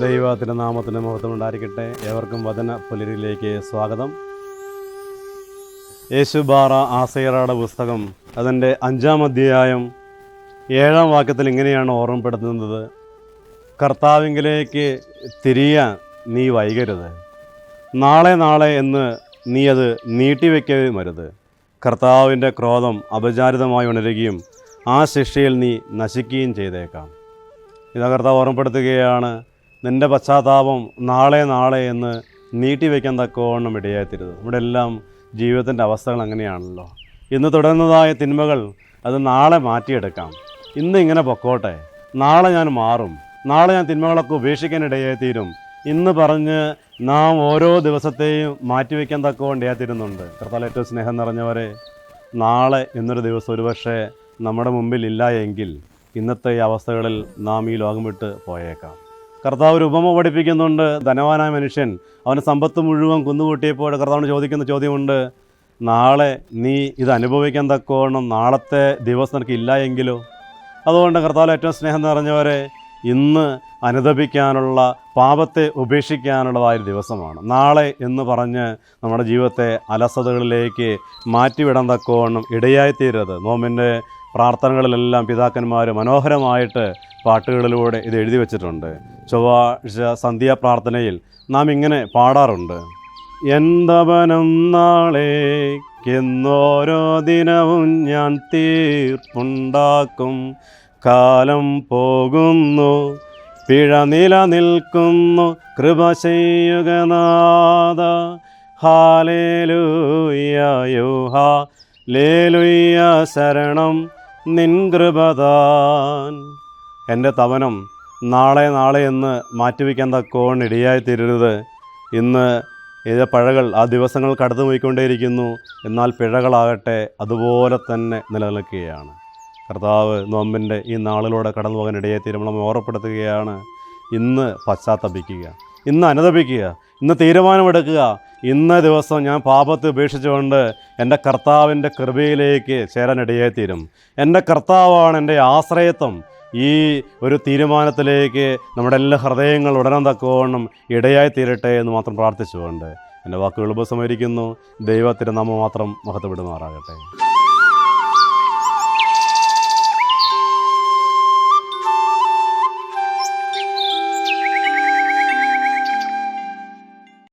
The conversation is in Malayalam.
ദൈവ നാമത്തിന്റെ മഹത്വം ഉണ്ടായിരിക്കട്ടെ ഏവർക്കും വചന പുലരിയിലേക്ക് സ്വാഗതം. യേശുബാറ ആസയറയുടെ പുസ്തകം അതിന്റെ അഞ്ചാം അധ്യായം ഏഴാം വാക്യത്തിൽ ഇങ്ങനെയാണ് ഓർമ്മപ്പെടുത്തുന്നത്. കർത്താവിങ്കിലേക്ക് തിരിയാൻ നീ വൈകരുത്. നാളെ നാളെ എന്ന് നീ അത് നീട്ടിവെക്കുകയും അരുത്. കർത്താവിന്റെ ക്രോധം അപചാരിതമായി ഉണരുകയും ആ ശിക്ഷയിൽ നീ നശിക്കുകയും ചെയ്തേക്കാം. ഇത് കർത്താവ് ഓർമ്മപ്പെടുത്തുകയാണ്. നിന്റെ പശ്ചാത്താപം നാളെ നാളെ എന്ന് നീട്ടിവെക്കാൻ തക്കവണ്ണം ഇടയായിത്തരുത് നമ്മുടെ എല്ലാം ജീവിതത്തിന്റെ അവസ്ഥകൾ അങ്ങനെയാണല്ലോ. ഇന്ന് തുടരുന്നതായ തിന്മകൾ അത് നാളെ മാറ്റിയെടുക്കാം. ഇന്ന് ഇങ്ങനെ പൊക്കോട്ടെ. നാളെ ഞാൻ മാറും. നാളെ ഞാൻ തിന്മകളൊക്കെ ഉപേക്ഷിക്കാൻ ഇടയായിത്തീരും. ഇന്ന് പറഞ്ഞ് നാം ഓരോ ദിവസത്തെയും മാറ്റിവെക്കാൻ തക്കവണ്ണം ഇടയാത്തിരുന്നുണ്ട് കർത്താൽ ഏറ്റവും സ്നേഹം നിറഞ്ഞവരെ നാളെ എന്നൊരു ദിവസം ഒരുപക്ഷെ നമ്മുടെ മുമ്പിൽ ഇല്ല എങ്കിൽ ഇന്നത്തെ ഈ അവസ്ഥകളിൽ നാം ഈ ലോകം വിട്ട് പോയേക്കാം. കർത്താവ് ഒരു ഉപമ പഠിപ്പിക്കുന്നുണ്ട്. ധനവാനായ മനുഷ്യൻ അവന് സമ്പത്ത് മുഴുവൻ കുന്നുകൂട്ടിയപ്പോൾ കർത്താവിന് ചോദിക്കുന്ന ചോദ്യമുണ്ട് നാളെ നീ ഇത് അനുഭവിക്കാൻ തക്കവണ്ണം നാളത്തെ ദിവസം നിനക്ക് ഇല്ല എങ്കിലോ? അതുകൊണ്ട് കർത്താവ് ഏറ്റവും സ്നേഹം നിറഞ്ഞവരെ ഇന്ന് അനുദപിക്കാനുള്ള പാപത്തെ ഉപേക്ഷിക്കാനുള്ളതായൊരു ദിവസമാണ്. നാളെ എന്ന് പറഞ്ഞ് നമ്മുടെ ജീവിതത്തെ അലസതകളിലേക്ക് മാറ്റിവിടാൻ തക്കവണ്ണം ഇടയായിത്തീരരുത്. നോമിന്റെ പ്രാർത്ഥനകളിലെല്ലാം പിതാക്കന്മാർ മനോഹരമായിട്ട് പാട്ടുകളിലൂടെ ഇത് എഴുതി വച്ചിട്ടുണ്ട്. ചൊവ്വാഴ്ച സന്ധ്യാപ്രാർത്ഥനയിൽ നാം ഇങ്ങനെ പാടാറുണ്ട്. എന്തവനം നാളേക്കെന്നോരോ ദിനവും ഞാൻ തീർപ്പുണ്ടാക്കും. കാലം പോകുന്നു പിഴ നിലനിൽക്കുന്നു കൃപ ചെയ്യുക നാദ ഹാ ലേലുയ്യ ശരണം. നിൻ കൃപതാൻ എന്റെ തവനം നാളെ നാളെ എന്ന് മാറ്റിവെക്കാൻ തക്കോൺ ഇടയായി തീരരുത്. ഇന്ന് ഇത് പഴകൾ ആ ദിവസങ്ങൾ കടന്നു പോയിക്കൊണ്ടേയിരിക്കുന്നു. എന്നാൽ പിഴകളാകട്ടെ അതുപോലെ തന്നെ നിലനിൽക്കുകയാണ്. കർത്താവ് നോമ്പിന്റെ ഈ നാളിലൂടെ കടന്നു പോകാൻ ഇടയായി നമ്മൾ ഓർപ്പെടുത്തുകയാണ് ഇന്ന് പശ്ചാത്തപിക്കുക ഇന്ന് അനുദപിക്കുക ഇന്ന് തീരുമാനമെടുക്കുക. ഇന്ന ദിവസം ഞാൻ പാപത്തെ ഉപേക്ഷിച്ചുകൊണ്ട് എന്റെ കർത്താവിന്റെ കൃപയിലേക്ക് ചേരാൻ ഇടയായിത്തീരും എന്റെ കർത്താവാണ് എന്റെ ആശ്രയത്വം. ഈ ഒരു തീരുമാനത്തിലേക്ക് നമ്മുടെ എല്ലാ ഹൃദയങ്ങൾ ഉടനം തക്കവണ്ണം ഇടയായി തീരട്ടെ എന്ന് മാത്രം പ്രാർത്ഥിച്ചുകൊണ്ട് എന്റെ വാക്കുകൾ ഉപസമരിക്കുന്നു ദൈവത്തിന്റെ നാമം മാത്രം മഹത്വപ്പെടുമാറാകട്ടെ.